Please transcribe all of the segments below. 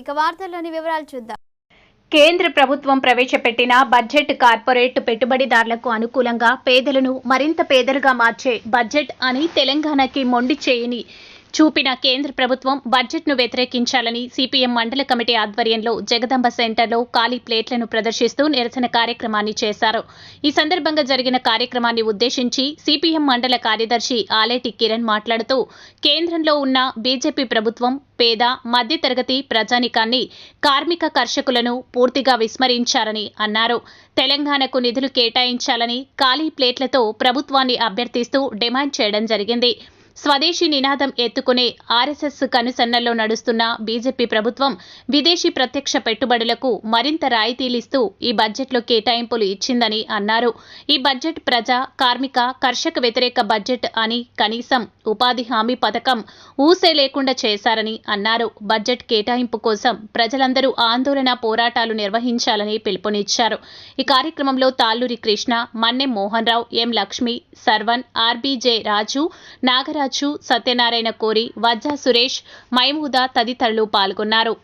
ఇక వార్తల్లోని వివరాలు చూద్దాం. కేంద్ర ప్రభుత్వం ప్రవేశపెట్టిన బడ్జెట్ కార్పొరేట్ పెట్టుబడిదారులకు అనుకూలంగా పేదలను మరింత పేదలుగా మార్చే బడ్జెట్ అని తెలంగాణకి మొండి చేయని చూపిన కేంద్ర ప్రభుత్వం బడ్జెట్ను వ్యతిరేకించాలని సిపిఎం మండల కమిటీ ఆధ్వర్యంలో జగదంబ సెంటర్లో ఖాళీ ప్లేట్లను ప్రదర్శిస్తూ నిరసన కార్యక్రమాన్ని చేశారు. ఈ సందర్భంగా జరిగిన కార్యక్రమాన్ని ఉద్దేశించి సిపిఎం మండల కార్యదర్శి ఆలేటి కిరణ్ మాట్లాడుతూ కేంద్రంలో ఉన్న బీజేపీ ప్రభుత్వం పేద మధ్యతరగతి ప్రజానికాన్ని కార్మిక కర్షకులను పూర్తిగా విస్మరించారని అన్నారు. తెలంగాణకు నిధులు కేటాయించాలని ఖాళీ ప్లేట్లతో ప్రభుత్వాన్ని అభ్యర్థిస్తూ డిమాండ్ చేయడం జరిగింది. స్వదేశీ నినాదం ఎత్తుకునే ఆర్ఎస్ఎస్ కనుసన్నల్లో నడుస్తున్న బీజేపీ ప్రభుత్వం విదేశీ ప్రత్యక్ష పెట్టుబడులకు మరింత రాయితీలిస్తూ ఈ బడ్జెట్లో కేటాయింపులు ఇచ్చిందని అన్నారు. ఈ బడ్జెట్ ప్రజా కార్మిక కర్షక వ్యతిరేక బడ్జెట్ అని కనీసం ఉపాధి హామీ పథకం ఊసే లేకుండా చేశారని అన్నారు. బడ్జెట్ కేటాయింపు కోసం ప్రజలందరూ ఆందోళన పోరాటాలు నిర్వహించాలని పిలుపునిచ్చారు. ఈ కార్యక్రమంలో తాళ్ళూరి కృష్ణ మన్నె మోహన్ రావు ఎం లక్ష్మి సర్వన్ ఆర్బీజే రాజు నాగరాజు సత్యనారాయణ కోరి వజ్జా సురేష్ మైమూదా తదితరులు పాల్గొన్నారు.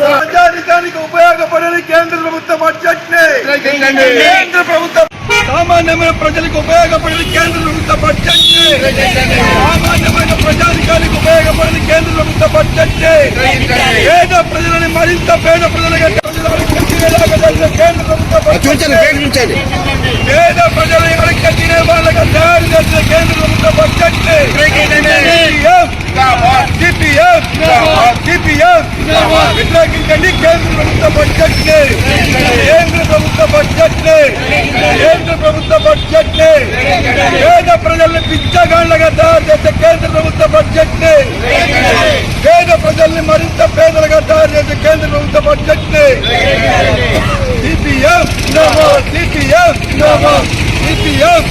ప్రజానికానికి ఉపయోగపడని కేంద్ర ప్రభుత్వ బడ్జెట్ని కేంద్ర ప్రభుత్వం సామాన్యమైన ప్రజలకు ఉపయోగపడని కేంద్ర ప్రభుత్వ బడ్జెట్ని సామాన్యమైన ప్రజానికానికి ఉపయోగపడని కేంద్ర ప్రభుత్వ పేద ప్రజలని మరింత పేద ప్రజలుగా ప్రజలకు చేసేలాగా జరిగిన కేంద్ర బడ్జెట్ని పేద ప్రజలు ఎవరికి తినే వాళ్ళగా తయారు చేసిన కేంద్ర ప్రభుత్వ బడ్జెట్ వ్యతిరేకించండి కేంద్ర ప్రభుత్వ బడ్జెట్ కేంద్ర ప్రభుత్వ బడ్జెట్ కేంద్ర ప్రభుత్వ బడ్జెట్ పేద ప్రజల్ని పిచ్చగాళ్ళగా తయారు చేసే కేంద్ర ప్రభుత్వ బడ్జెట్ పేద ప్రజల్ని మరింత పేదలుగా తయారు చేసే కేంద్ర ప్రభుత్వ బడ్జెట్ ని సిపిఎం సిపిఎం సిపిఎం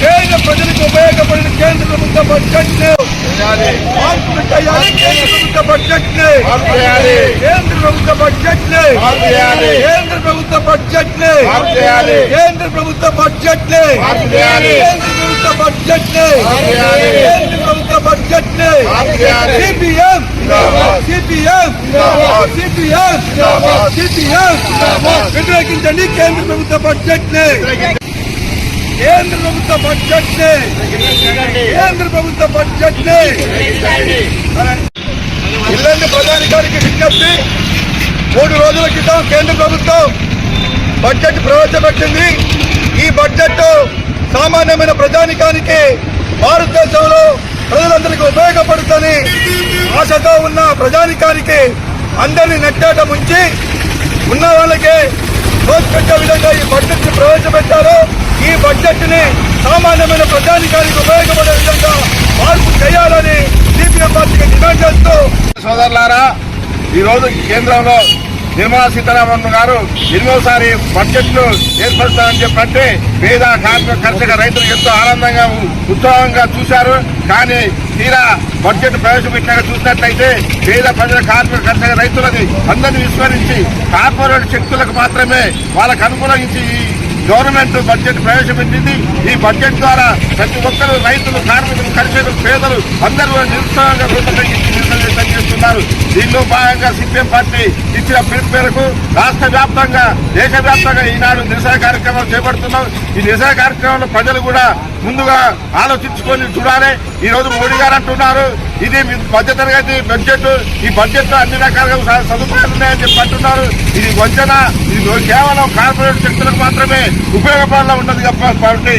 పేద ప్రజలకు ఉపయోగపడిన కేంద్ర ప్రభుత్వ బడ్జెట్ మార్పులు చేయాలి కేంద్ర ప్రభుత్వ బడ్జెట్ కేంద్ర ప్రభుత్వ బడ్జెట్ కేంద్ర ప్రభుత్వ బడ్జెట్ కేంద్ర ప్రభుత్వ బడ్జెట్ కేంద్ర ప్రభుత్వ బడ్జెట్ కేంద్ర బడ్జెట్ సిపిఎం సిపిఎం సిపిఎం సిపిఎం వ్యతిరేకించండి కేంద్ర ప్రభుత్వ బడ్జెట్ కేంద్ర ప్రభుత్వ బడ్జెట్ కేంద్ర ప్రభుత్వ బడ్జెట్ ఇల్లండి ప్రధాని గారికి విజ్ఞప్తి? మూడు రోజుల క్రితం కేంద్ర ప్రభుత్వం బడ్జెట్ ప్రవేశపెట్టింది. ఈ బడ్జెట్ సామాన్యమైన ప్రజానికానికి భారతదేశంలో ప్రజలందరికీ ఉపయోగపడుతుందని ఆశతో ఉన్న ప్రజానికానికి అందరినీ నెట్టాట ముంచి ఉన్న వాళ్ళకి దోచిపెట్టే విధంగా ఈ బడ్జెట్ ప్రవేశపెట్టారు. ఈ బడ్జెట్ని సామాన్యమైన ప్రజానికానికి ఉపయోగపడే విధంగా మార్పు చేయాలని సిపిఎం పార్టీకి డిమాండ్ చేస్తూ సోదరులారా ఈ రోజు కేంద్రంలో నిర్మలా సీతారామన్ గారు ఎన్నోసారి బడ్జెట్ను ఏర్పరుస్తారని చెప్పంటే పేద కార్మిక కర్షక రైతులు ఎంతో ఆనందంగా ఉత్సాహంగా చూశారు. కానీ తీరా బడ్జెట్ ప్రవేశపెట్టినాక చూసినట్లయితే పేద ప్రజల కార్మిక కర్షక రైతులని అందరినీ విస్మరించి కార్పొరేట్ శక్తులకు మాత్రమే వాళ్ళకు అనుకూలించి ఈ గవర్నమెంట్ బడ్జెట్ ప్రవేశపెట్టింది. ఈ బడ్జెట్ ద్వారా ప్రతి ఒక్కరు రైతులు కార్మికులు కర్షకులు పేదలు అందరూ నిరుత్సాహంగా రూపొందించింది చేస్తున్నారు దీనిలో భాగంగా సిపిఎం పార్టీ ఇచ్చిన పిలుపు మేరకు రాష్ట్ర వ్యాప్తంగా దేశవ్యాప్తంగా ఈనాడు నిరసన కార్యక్రమం చేపడుతున్నాం. ఈ నిరసన కార్యక్రమంలో ప్రజలు కూడా ముందుగా ఆలోచించుకొని చూడాలి. ఈ రోజు మోడీ గారు అంటున్నారు ఇది మధ్య మధ్యతరగతి బడ్జెట్ ఈ బడ్జెట్లో అన్ని రకాలుగా సదుపాయాలు ఉన్నాయని చెప్పి అంటున్నారు. ఇది వంచన ఇది కేవలం కార్పొరేట్ శక్తులకు మాత్రమే ఉపయోగపడాలని ఉన్నది కాబట్టి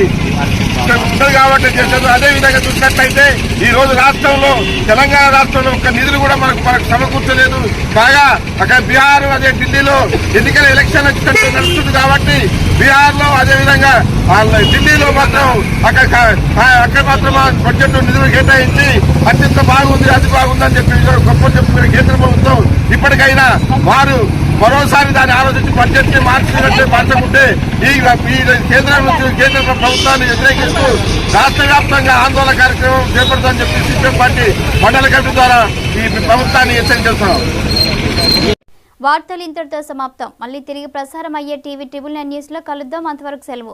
కాబట్టి చేశారు అదే విధంగా చూసినట్లయితే ఈ రోజు రాష్ట్రంలో తెలంగాణ రాష్ట్రంలో ఒక్క నిధులు కూడా మనకు మనకు సమకూర్చలేదు. బాగా అక్కడ బీహార్ అదే ఢిల్లీలో ఎన్నికల ఎలక్షన్ వచ్చినట్టు నడుస్తుంది కాబట్టి బీహార్లో అదే విధంగా వాళ్ళ ఢిల్లీలో మాత్రం అక్కడ అక్కడ మాత్రం బడ్జెట్ నిధులు కేటాయించి అత్యంత బాగుంది అది బాగుందని చెప్పి గొప్ప చెప్పిన కేంద్ర ప్రభుత్వం ఇప్పటికైనా వారు మరోసారి దాన్ని ఆలోచించి బడ్జెట్ని మార్చినట్లే మార్చకుంటే ఈ ఈ కేంద్రం నుంచి కేంద్ర ప్రభుత్వాన్ని వ్యతిరేకిస్తూ రాష్ట్ర వ్యాప్తంగా ఆందోళన కార్యక్రమం చేపడతామని చెప్పి సిపిఎం పార్టీ మండల కమిటీ ద్వారా ఈ ప్రభుత్వాన్ని హెచ్చరిస్తున్నాం వార్తలు ఇంతటితో సమాప్తం. మళ్ళీ తిరిగి ప్రసారం అయ్యే టీవీ ట్రిబుల్ నైన్ న్యూస్లో కలుద్దాం. అంతవరకు సెలవు.